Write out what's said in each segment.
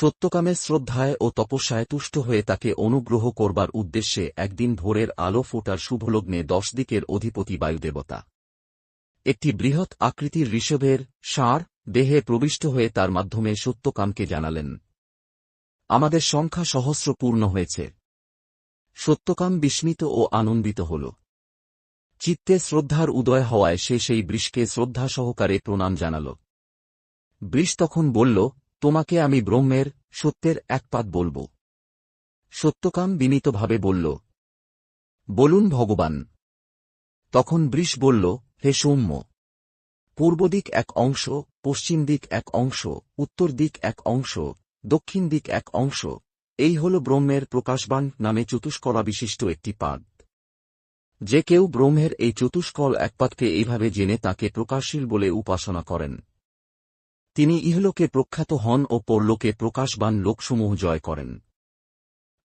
সত্যকামের শ্রদ্ধায় ও তপস্যায় তুষ্ট হয়ে তাকে অনুগ্রহ করবার উদ্দেশ্যে একদিন ভোরের আলো ফোটার শুভলগ্নে দশ দিকের অধিপতি বায়ুদেবতা। একটি বৃহৎ আকৃতির ঋষভের সার দেহে প্রবিষ্ট হয়ে তার মাধ্যমে সত্যকামকে জানালেন। আমাদের সংখ্যা সহস্র পূর্ণ হয়েছে। সত্যকাম বিস্মিত ও আনন্দিত হল। চিত্তে শ্রদ্ধার উদয় হওয়ায় সে সেই বৃষকে শ্রদ্ধা সহকারে প্রণাম জানাল। বৃষ তখন বলল তোমাকে আমি ব্রহ্মের, সত্যের এক পাত বলব। সত্যকাম বিনীতভাবে বলল, বলুন ভগবান। তখন বৃষ বলল, হে সৌম্য, পূর্ব দিক এক অংশ, পশ্চিম দিক এক অংশ, উত্তর দিক এক অংশ, দক্ষিণ দিক এক অংশ, এই হল ব্রহ্মের প্রকাশবান নামে চতুষ্কলা বিশিষ্ট একটি পাদ। যে কেউ ব্রহ্মের এই চতুষ্কল একপাতকে এইভাবে জেনে তাকে প্রকাশশীল বলে উপাসনা করেন। তিনি ইহলোকে প্রখ্যাত হন ও পরলোকে প্রকাশবান লোকসমূহ জয় করেন।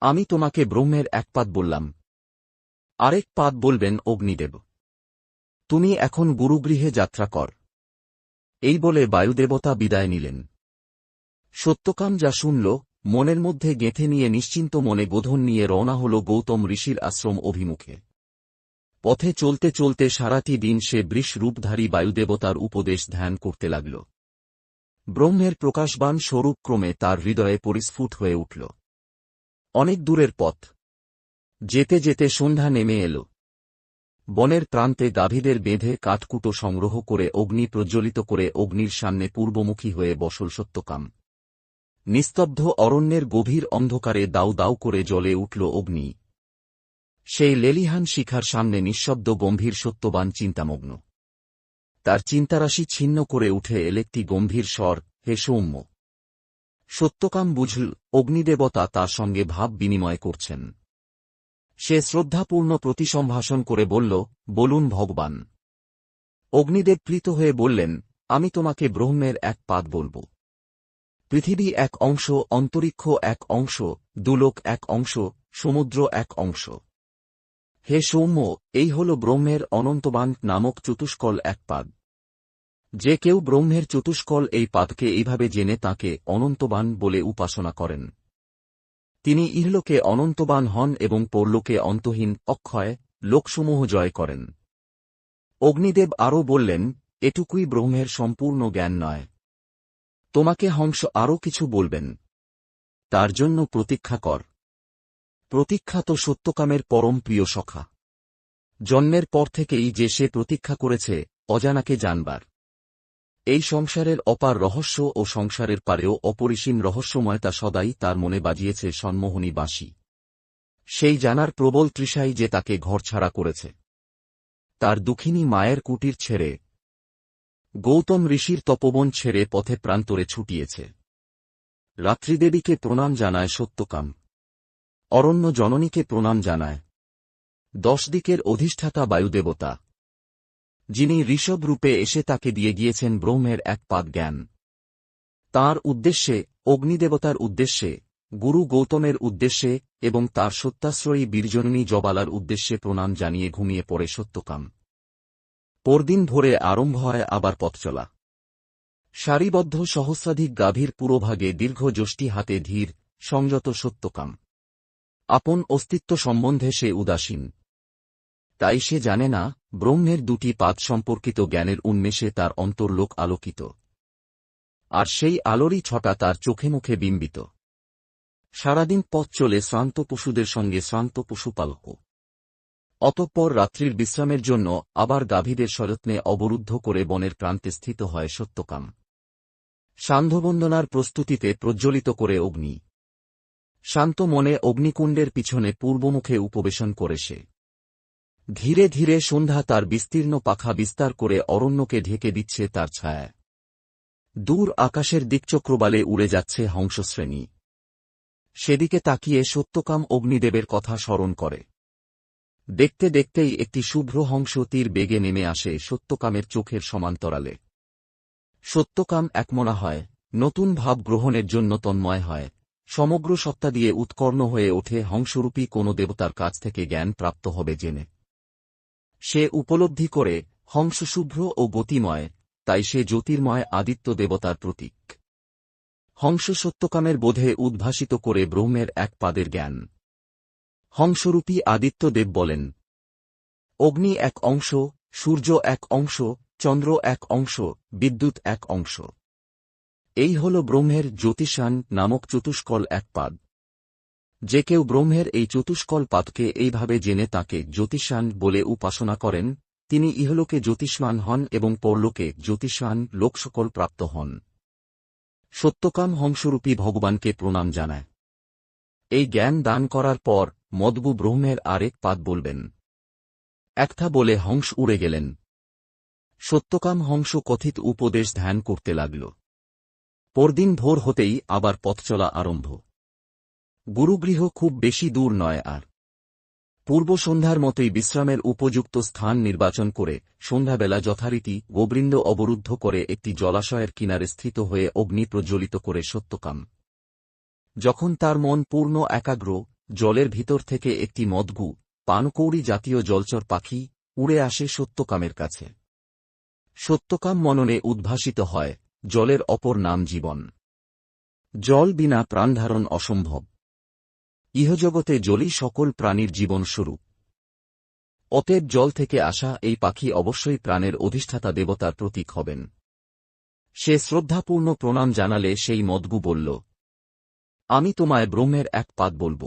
আমি তোমাকে ব্রহ্মের এক পাদ বললাম। আরেক পাদ বলবেন অগ্নিদেব। তুমি এখন গুরুগৃহে যাত্রা কর। এই বলে বায়ুদেবতা বিদায় নিলেন। সত্যকাম যা শুনল, মনের মধ্যে গেঁথে নিয়ে নিশ্চিন্ত মনে বোধন নিয়ে রওনা হল গৌতম ঋষির আশ্রম অভিমুখে। পথে চলতে চলতে সারাটি দিন সে বৃষ রূপধারী বায়ুদেবতার উপদেশ ধ্যান করতে লাগল। ব্রহ্মের প্রকাশবান স্বরূপ ক্রমে তার হৃদয়ে পরিস্ফুট হয়ে উঠল। অনেক দূরের পথ। যেতে যেতে সন্ধ্যা নেমে এল। বনের প্রান্তে গাভীদের বেঁধে কাঠকুটো সংগ্রহ করে অগ্নি প্রজ্বলিত করে অগ্নির সামনে পূর্বমুখী হয়ে বসল সত্যকাম। নিস্তব্ধ অরণ্যের গভীর অন্ধকারে দাউ দাউ করে জ্বলে উঠল অগ্নি। সেই লেলিহান শিখার সামনে নিঃশব্দ গম্ভীর সত্যবান চিন্তামগ্ন। তার চিন্তারাশি ছিন্ন করে উঠে এল একটি গম্ভীর স্বর, হে সৌম্য। সত্যকাম বুঝল, অগ্নিদেবতা তার সঙ্গে ভাব বিনিময় করছেন। সে শ্রদ্ধাপূর্ণ প্রতিসম্ভাষণ করে বলল, বলুন ভগবান। অগ্নিদেব প্রীত হয়ে বললেন, আমি তোমাকে ব্রহ্মের এক পাদ বলব। পৃথিবী এক অংশ, অন্তরিক্ষ এক অংশ, দুলোক এক অংশ, সমুদ্র এক অংশ। হে সৌম্য, এই হল ব্রহ্মের অনন্তবান নামক চতুষ্কল এক পাদ। যে কেউ ব্রহ্মের চতুষ্কল এই পাদকে এইভাবে জেনে তাকে অনন্তবান বলে উপাসনা করেন। তিনি ইহলোকে অনন্তবান হন এবং পরলোকে অন্তহীন অক্ষয় লোকসমূহ জয় করেন। অগ্নিদেব আরও বললেন, এটুকুই ব্রহ্মের সম্পূর্ণ জ্ঞান নয়। তোমাকে হংস আরও কিছু বলবেন। তার জন্য প্রতীক্ষা কর। প্রতীক্ষা তো সত্যকামের পরম প্রিয় সখা। জন্মের পর থেকেই যে সে প্রতীক্ষা করেছে, অজানাকে জানবার। এই সংসারের অপার রহস্য ও সংসারের পারেও অপরিসীম রহস্যময়তা সদাই তার মনে বাজিয়েছে সন্মোহনী বাঁশি। সেই জানার প্রবল তৃষাই যে তাকে ঘরছাড়া করেছে। তার দুঃখিনী মায়ের কুটির ছেড়ে, গৌতম ঋষির তপবন ছেড়ে পথে প্রান্তরে ছুটিয়েছে। রাত্রিদেবীকে প্রণাম জানায় সত্যকাম। অরণ্য জননীকে প্রণাম জানায়। দশ দিকের অধিষ্ঠাতা বায়ুদেবতা। যিনি ঋষভ রূপে এসে তাকে দিয়ে গিয়েছেন ব্রহ্মের এক পাদ জ্ঞান। তাঁর উদ্দেশ্যে, অগ্নিদেবতার উদ্দেশ্যে, গুরু গৌতমের উদ্দেশ্যে এবং তার সত্যাশ্রয়ী বীরজননী জবালার উদ্দেশ্যে প্রণাম জানিয়ে ঘুমিয়ে পড়ে সত্যকাম। পরদিন ভোরে আরম্ভ হয় আবার পথ চলা। সারিবদ্ধ সহস্রাধিক গাভীর পুরোভাগে দীর্ঘ যষ্টি হাতে ধীর, সংযত সত্যকাম। আপন অস্তিত্ব সম্বন্ধে সে উদাসীন। তাই সে জানে না, ব্রহ্মের দুটি পাদ সম্পর্কিত জ্ঞানের উন্মেষে তার অন্তর্লোক আলোকিত। আর সেই আলোরই ছটা তার চোখে মুখে বিম্বিত। সারাদিন পথ চলে শ্রান্ত পশুদের সঙ্গে শ্রান্ত পশুপালক। অতঃপর রাত্রির বিশ্রামের জন্য আবার গাভীদের সযত্নে অবরুদ্ধ করে বনের প্রান্তে স্থিত হয় সত্যকাম। সান্ধ্যবন্দনার প্রস্তুতিতে প্রজ্বলিত করে অগ্নি। শান্ত মনে অগ্নিকুণ্ডের পিছনে পূর্বমুখে উপবেশন করে সে। ধীরে ধীরে সন্ধ্যা তার বিস্তীর্ণ পাখা বিস্তার করে অরণ্যকে ঢেকে দিচ্ছে তার ছায়া। দূর আকাশের দিকচক্রবালে উড়ে যাচ্ছে হংসশ্রেণী। সেদিকে তাকিয়ে সত্যকাম অগ্নিদেবের কথা স্মরণ করে। দেখতে দেখতেই একটি শুভ্র হংস তীর বেগে নেমে আসে সত্যকামের চোখের সমান্তরালে। সত্যকাম একমনা হয়, নতুন ভাব গ্রহণের জন্য তন্ময় হয়। সমগ্র সত্তা দিয়ে উৎকর্ণ হয়ে ওঠে হংসরূপী কোন দেবতার কাছ থেকে জ্ঞান প্রাপ্ত হবে জেনে। সে উপলব্ধি করে হংস শুভ্র ও গতিময়, তাই সে জ্যোতির্ময় আদিত্য দেবতার প্রতীক। হংস সত্যকামের বোধে উদ্ভাসিত করে ব্রহ্মের এক পাদের জ্ঞান। হংসরূপী আদিত্য দেব বলেন, অগ্নি এক অংশ, সূর্য এক অংশ, চন্দ্র এক অংশ, বিদ্যুৎ এক অংশ। এই হল ব্রহ্মের জ্যোতিষান নামক চতুষ্কল এক পাদ। যে কেউ ব্রহ্মের এই চতুষ্কল পাদকে এইভাবে জেনে তাকে জ্যোতিষান বলে উপাসনা করেন, তিনি ইহলোকে জ্যোতিষ্মান হন এবং পরলোকে জ্যোতিষান লোকসকল প্রাপ্ত হন। সত্যকাম হংসরূপী ভগবানকে প্রণাম জানায়। এই জ্ঞান দান করার পর মদবু ব্রহ্মের আরেক পাদ বলবেন, একথা বলে হংস উড়ে গেলেন। সত্যকাম হংস কথিত উপদেশ ধ্যান করতে লাগল। পরদিন ভোর হতেই আবার পথ চলা আরম্ভ। গুরুগৃহ খুব বেশি দূর নয় আর। পূর্ব সন্ধ্যার মতোই বিশ্রামের উপযুক্ত স্থান নির্বাচন করে সন্ধ্যাবেলা যথারীতি গোবৃন্দ অবরুদ্ধ করে একটি জলাশয়ের কিনারে স্থিত হয়ে অগ্নি প্রজ্বলিত করে সত্যকাম। যখন তার মন পূর্ণ একাগ্র, জলের ভিতর থেকে একটি মদগু, পানকৌড়ি জাতীয় জলচর পাখি উড়ে আসে সত্যকামের কাছে। সত্যকাম মননে উদ্ভাসিত হয় জলের অপর নাম জীবন। জল বিনা প্রাণধারণ অসম্ভব। ইহজগতে জলই সকল প্রাণীর জীবন স্বরূপ অতএব জল থেকে আসা এই পাখি অবশ্যই প্রাণের অধিষ্ঠাতা দেবতার প্রতীক হবেন। সে শ্রদ্ধাপূর্ণ প্রণাম জানালে সেই মদগু বলল, আমি তোমায় ব্রহ্মের এক পাদ বলব।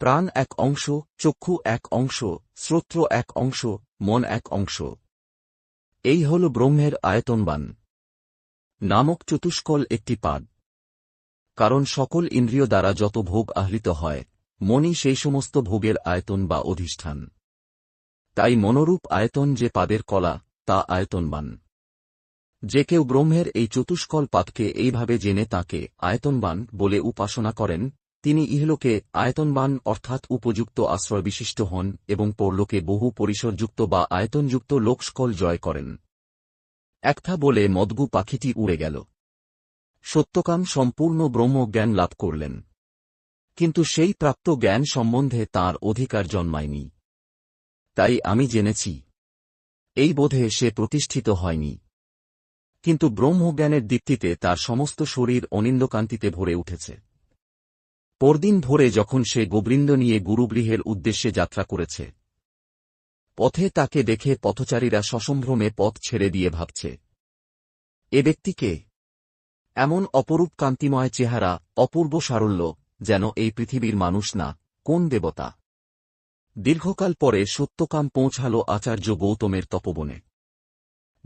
প্রাণ এক অংশ, চক্ষু এক অংশ, শ্রোত্র এক অংশ, মন এক অংশ। এই হল ব্রহ্মের আয়তনবান। নামক চতুষ্কল একটি পাদ। কারণ সকল ইন্দ্রিয় দ্বারা যত ভোগ আহৃত হয় মনই সেই সমস্ত ভোগের আয়তন বা অধিষ্ঠান। তাই মনোরূপ আয়তন যে পাদের কলা, তা আয়তনবান। যে কেউ ব্রহ্মের এই চতুষ্কল পাদকে এইভাবে জেনে তাকে আয়তনবান বলে উপাসনা করেন, তিনি ইহলোকে আয়তনবান অর্থাৎ উপযুক্ত আশ্রয় বিশিষ্ট হন এবং পরলোকে বহু পরিসরযুক্ত বা আয়তনযুক্ত লোকস্কল জয় করেন। একথা বলে মদগু পাখিটি উড়ে গেল। সত্যকাম সম্পূর্ণ ব্রহ্মজ্ঞান লাভ করলেন। কিন্তু সেই প্রাপ্ত জ্ঞান সম্বন্ধে তার অধিকার জন্মায়নি। তাই আমি জেনেছি, এই বোধে সে প্রতিষ্ঠিত হয়নি। কিন্তু ব্রহ্মজ্ঞানের দীপ্তিতে তার সমস্ত শরীর অনিন্দকান্তিতে ভরে উঠেছে। পরদিন ভোরে যখন সে গোবৃন্দ নিয়ে গুরুগৃহের উদ্দেশ্যে যাত্রা করেছে পথে তাকে দেখে পথচারীরা সসম্ভ্রমে পথ ছেড়ে দিয়ে ভাবছে। এ ব্যক্তিকে? এমন অপরূপ কান্তিময় চেহারা, অপূর্ব সারল্য, যেন এই পৃথিবীর মানুষ না, কোন দেবতা? দীর্ঘকাল পরে সত্যকাম পৌঁছাল আচার্য গৌতমের তপবনে।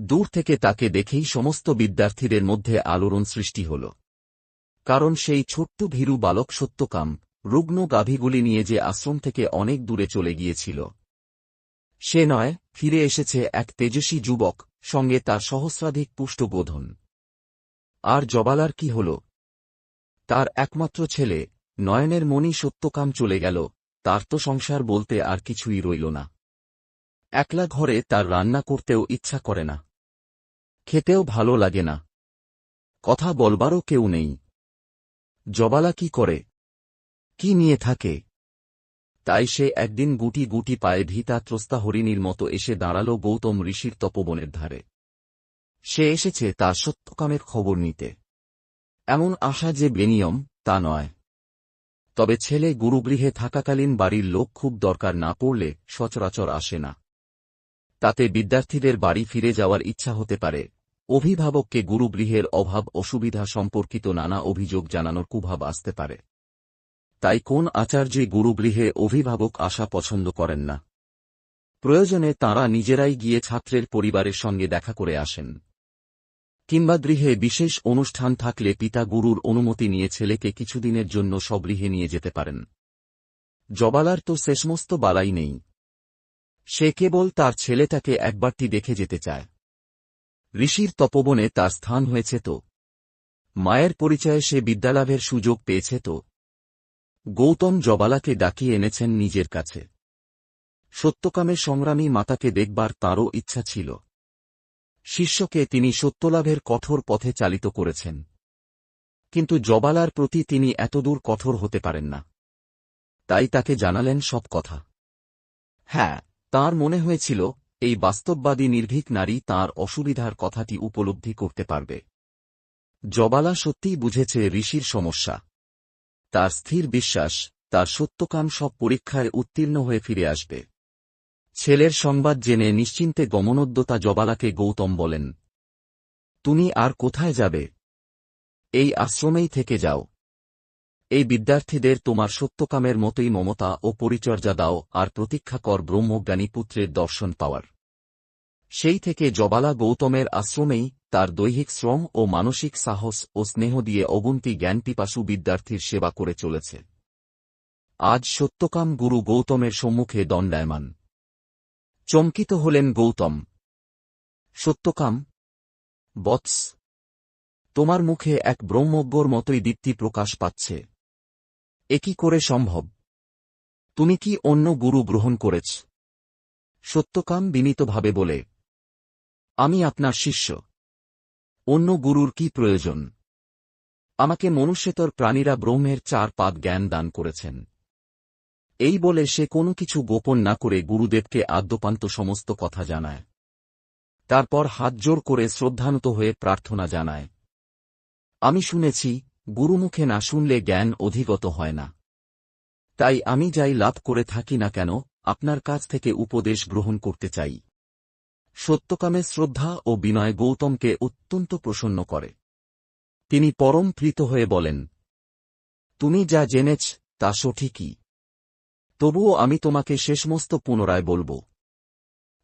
দূর থেকে তাকে দেখেই সমস্ত বিদ্যার্থীদের মধ্যে আলোড়ন সৃষ্টি হল। কারণ সেই ছোট্ট ভীরু বালক সত্যকাম রুগ্ন গাভীগুলি নিয়ে যে আশ্রম থেকে অনেক দূরে চলে গিয়েছিল সে নয়, ফিরে এসেছে এক তেজস্বী যুবক, সঙ্গে তার সহস্রাধিক পুষ্টবোধন। আর জবালার কি হল? তার একমাত্র ছেলে, নয়নের মণি সত্যকাম চলে গেল, তার তো সংসার বলতে আর কিছুই রইল না। একলা ঘরে তার রান্না করতেও ইচ্ছা করে না। খেতেও ভালো লাগে না। কথা বলবারও কেউ নেই। জবালা কি করে? কি নিয়ে থাকে? তাই সে একদিন গুটি গুটি পায়ে ভিতা ত্রস্তা হরিণীর মতো এসে দাঁড়াল গৌতম ঋষির তপবনের ধারে। সে এসেছে তার সত্যকামের খবর নিতে। এমন আশা যে বেনিয়ম, তা নয়। তবে ছেলে গুরুগৃহে থাকাকালীন বাড়ির লোক খুব দরকার না পড়লে সচরাচর আসে না। তাতে বিদ্যার্থীদের বাড়ি ফিরে যাওয়ার ইচ্ছা হতে পারে। অভিভাবককে গুরুগৃহের অভাব অসুবিধা সম্পর্কিত নানা অভিযোগ জানানোর কুভাব আসতে পারে। তাই কোন আচার্যই গুরুগৃহে অভিভাবক আসা পছন্দ করেন না। প্রয়োজনে তাঁরা নিজেরাই গিয়ে ছাত্রের পরিবারের সঙ্গে দেখা করে আসেন। কিংবা গৃহে বিশেষ অনুষ্ঠান থাকলে পিতা গুরুর অনুমতি নিয়ে ছেলেকে কিছুদিনের জন্য সগৃহে নিয়ে যেতে পারেন। জবালার তো শেষমস্ত বালাই নেই। সে কেবল তার ছেলেটাকে একবারটি দেখে যেতে চায়। ঋষির তপবনে তার স্থান হয়েছে তো। মায়ের পরিচয়ে সে বিদ্যালাভের সুযোগ পেয়েছে তো। গৌতম জবালাকে ডাকিয়ে এনেছেন নিজের কাছে। সত্যকামের সংগ্রামী মাতাকে দেখবার তাঁরও ইচ্ছা ছিল। শিষ্যকে তিনি সত্যলাভের কঠোর পথে চালিত করেছেন। কিন্তু জবালার প্রতি তিনি এতদূর কঠোর হতে পারেন না। তাই তাকে জানালেন সব কথা। হ্যাঁ তার মনে হয়েছিল, এই বাস্তববাদী নির্ভীক নারী তার অসুবিধার কথাটি উপলব্ধি করতে পারবে। জবালা সত্যিই বুঝেছে ঋষির সমস্যা। তার স্থির বিশ্বাস, তার সত্যকাম সব পরীক্ষায় উত্তীর্ণ হয়ে ফিরে আসবে। ছেলের সংবাদ জেনে নিশ্চিন্তে গমনোদ্যতা জবালাকে গৌতম বলেন, তুমি আর কোথায় যাবে? এই আশ্রমেই থেকে যাও। এই বিদ্যার্থীদের তোমার সত্যকামের মতোই মমতা ও পরিচর্যা দাও আর প্রতীক্ষা কর ব্রহ্মজ্ঞানী পুত্রের দর্শন পাওয়ার। সেই থেকে জবালা গৌতমের আশ্রমেই তার দৈহিক শ্রম ও মানসিক সাহস ও স্নেহ দিয়ে অগুন্তি জ্ঞানপিপাসু বিদ্যার্থীর সেবা করে চলেছে। আজ সত্যকাম গুরু গৌতমের সম্মুখে দণ্ডায়মান। চমকিত হলেন গৌতম। সত্যকাম, বৎস, তোমার মুখে এক ব্রহ্মজ্ঞর মতোই দীপ্তি প্রকাশ পাচ্ছে। এ কি করে সম্ভব? তুমি কি অন্য গুরু গ্রহণ করেছ? সত্যকাম বিনীতভাবে বলে, আমি আপনার শিষ্য। অন্য গুরুর কি প্রয়োজন? আমাকে মনুষ্যতর প্রাণীরা ব্রহ্মের চার পাদ জ্ঞান দান করেছেন। এই বলে সে কোনো কিছু গোপন না করে গুরুদেবকে আদ্যপান্ত সমস্ত কথা জানায়। তারপর হাত জোর করে শ্রদ্ধানত হয়ে প্রার্থনা জানায়। আমি শুনেছি, গুরুমুখে না শুনলে জ্ঞান অধিগত হয় না। তাই আমি যাই লাভ করে থাকি না কেন, আপনার কাছ থেকে উপদেশ গ্রহণ করতে চাই। সত্যকামে শ্রদ্ধা ও বিনয় গৌতমকে অত্যন্ত প্রসন্ন করে। তিনি পরম প্রীত হয়ে বলেন, তুমি যা জেনেছ, তা সঠিকই। তবুও আমি তোমাকে শেষমস্ত পুনরায় বলব।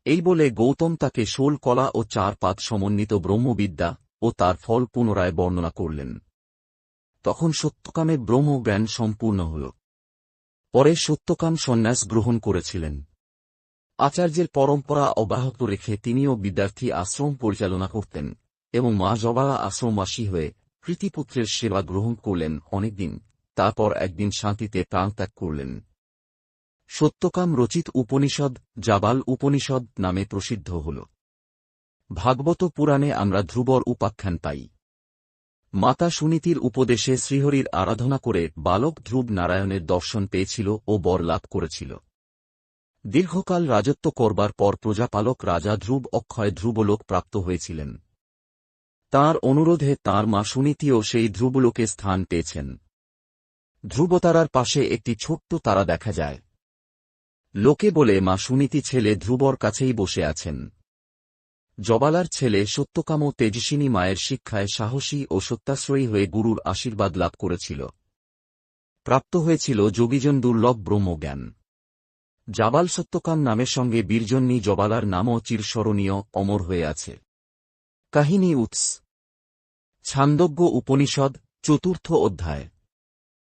এই বলে গৌতম তাকে শোল কলা ও চার পাত সমন্বিত ব্রহ্মবিদ্যা ও তার ফল পুনরায় বর্ণনা করলেন। তখন সত্যকামে ব্রহ্মজ্ঞান সম্পূর্ণ হল। পরে সত্যকাম সন্ন্যাস গ্রহণ করেছিলেন। আচার্যের পরম্পরা অব্যাহত রেখে তিনিও বিদ্যার্থী আশ্রম পরিচালনা করতেন এবং মা জবালা আশ্রমবাসী হয়ে কৃতিপুত্রের সেবা গ্রহণ করলেন অনেকদিন, তারপর একদিন শান্তিতে প্রাণত্যাগ করলেন। সত্যকাম রচিত উপনিষদ, জাবাল উপনিষদ নামে প্রসিদ্ধ হল। ভাগবত পুরাণে আমরা ধ্রুবর উপাখ্যান পাই। মাতা সুনীতির উপদেশে শ্রীহরির আরাধনা করে বালক ধ্রুব নারায়ণের দর্শন পেয়েছিল ও বর লাভ করেছিল। দীর্ঘকাল রাজত্ব করবার পর প্রজাপালক রাজা ধ্রুব অক্ষয় ধ্রুবলোক প্রাপ্ত হয়েছিলেন। তার অনুরোধে তার মা সুনীতিও সেই ধ্রুবলোকে স্থান পেয়েছেন। ধ্রুবতারার পাশে একটি ছোট্ট তারা দেখা যায়। লোকে বলে, মা সুনীতি ছেলে ধ্রুবর কাছেই বসে আছেন। জবালার ছেলে সত্যকাম তেজস্বিনী মায়ের শিক্ষায় সাহসী ও সত্যাশ্রয়ী হয়ে গুরুর আশীর্বাদ লাভ করেছিল। প্রাপ্ত হয়েছিল যোগীজন দুর্লভ ব্রহ্মজ্ঞান। জাবাল সত্যকান নামের সঙ্গে বীরজন্যী জবালার নামও চিরস্মরণীয়, অমর হয়ে আছে। কাহিনী উৎস। ছান্দজ্ঞ উপনিষদ, চতুর্থ অধ্যায়।